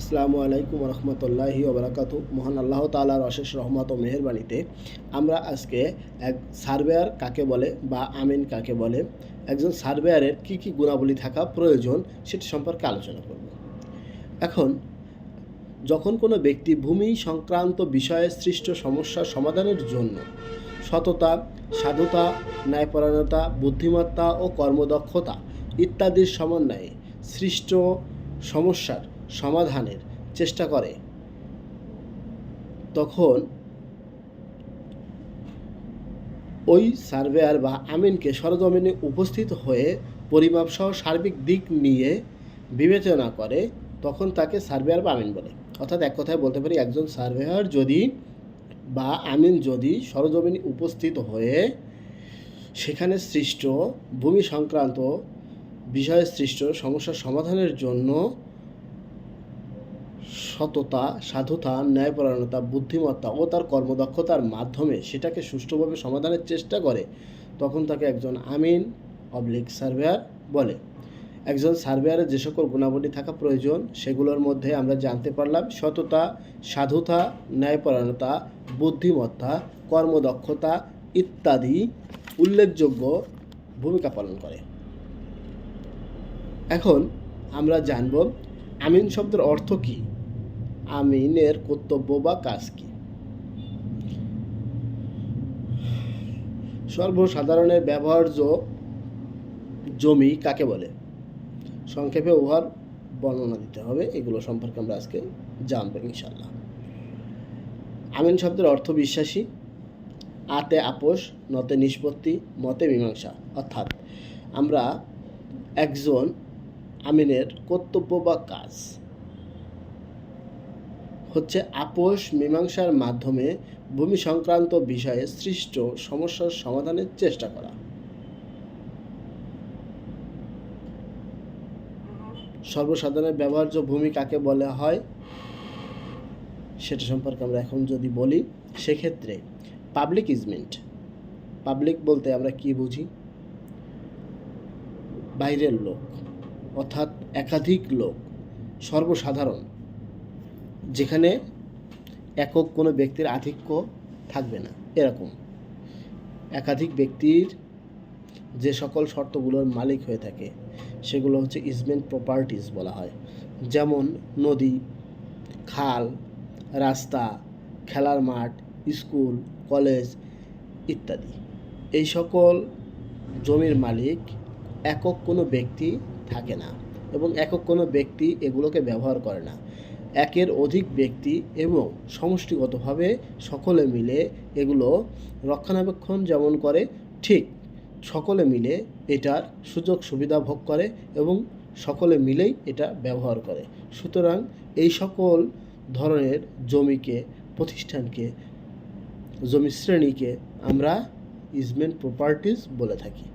আসসালামু আলাইকুম রহমতুল্লাহি ওবরাকাতু। মহান আল্লাহ তালার অশেষ রহমত ও মেহেরবানিতে আমরা আজকে এক সার্ভেয়ার কাকে বলে বা আমিন কাকে বলে, একজন সার্ভেয়ারের কি কি গুণাবলী থাকা প্রয়োজন সেটি সম্পর্কে আলোচনা করব। এখন, যখন কোনো ব্যক্তি ভূমি সংক্রান্ত বিষয়ে সৃষ্ট সমস্যার সমাধানের জন্য সততা, সাধুতা, ন্যায়পরায়ণতা, বুদ্ধিমত্তা ও কর্মদক্ষতা ইত্যাদির সমন্বয়ে সৃষ্ট সমস্যার সমাধানের চেষ্টা করে। তখন ওই সার্ভেয়ার বা আমিনকে সরজমিনে উপস্থিত হয়ে পরিমাপ সহ সার্বিক দিক নিয়ে বিবেচনা করে, তখন তাকে সার্ভেয়ার বা আমিন বলে। অর্থাৎ এক কথায় বলতে পারি, একজন সার্ভেয়ার যদি বা আমিন যদি সরজমিনে উপস্থিত হয়ে সেখানে সৃষ্ট ভূমি সংক্রান্ত বিষয়ে সৃষ্ট সমস্যার সমাধানের জন্য সততা, সাধুতা, ন্যায়পরায়ণতা, বুদ্ধিমত্তা ও তার কর্মদক্ষতার মাধ্যমে সেটাকে সুষ্ঠুভাবে সমাধানের চেষ্টা করে, তখন তাকে একজন আমিন অবলিক সার্ভেয়ার বলে। একজন সার্ভেয়ারের যে সকল গুণাবলী থাকা প্রয়োজন, সেগুলোর মধ্যে আমরা জানতে পারলাম সততা, সাধুতা, ন্যায়পরায়ণতা, বুদ্ধিমত্তা, কর্মদক্ষতা ইত্যাদি উল্লেখযোগ্য ভূমিকা পালন করে। এখন আমরা জানব আমিন শব্দের অর্থ কী? আমিনের কর্তব্য বা কাজ কী? সর্বসাধারণের ব্যবহার্য জমি কাকে বলে? সংক্ষেপে উহার বর্ণনা দিতে হবে, এগুলো সম্পর্কে আমরা আজকে জানব ইনশাল্লাহ আমিন শব্দের অর্থ বিশ্বাসী, আতে আপোষ, নতে নিষ্পত্তি, মতে মীমাংসা। অর্থাৎ আমরা একজন আমিনের কর্তব্য বা কাজ। হচ্ছে আপোষ মীমাংসার মাধ্যমে ভূমি সংক্রান্ত বিষয়ে সৃষ্ট সমস্যার সমাধানের চেষ্টা করা। সর্বসাধারণের ব্যবহার্য ভূমি কাকে বলা হয়? সেটা সম্পর্কে আমরা এখন যদি বলি, সেক্ষেত্রে পাবলিক ইজমেন্ট পাবলিক বলতে আমরা কি বুঝি? বাইরের লোক, অর্থাৎ একাধিক লোক, সর্বসাধারণ। যেখানে একক কোনো ব্যক্তির আধিক্য থাকবে না, এরকম। একাধিক ব্যক্তির যে সকল শর্তগুলোর মালিক হয়ে থাকে, সেগুলো হচ্ছে ইজমেন্ট প্রপার্টিজ বলা হয়। যেমন নদী, খাল, রাস্তা, খেলার মাঠ, স্কুল, কলেজ ইত্যাদি। এই সকল জমির মালিক একক কোনো ব্যক্তি থাকে না এবং একক কোনো ব্যক্তি এগুলোকে ব্যবহার করে না। একের অধিক ব্যক্তি এবং সমষ্টিগতভাবে সকলে মিলে এগুলো রক্ষণাবেক্ষণ যেমন করে, ঠিক সকলে মিলে এটার সুযোগ সুবিধা ভোগ করে এবং সকলে মিলেই এটা ব্যবহার করে। সুতরাং এই সকল ধরনের জমিকে, প্রতিষ্ঠানকে, জমি শ্রেণীকে আমরা ইজমেন্ট প্রপার্টিজ বলে থাকি।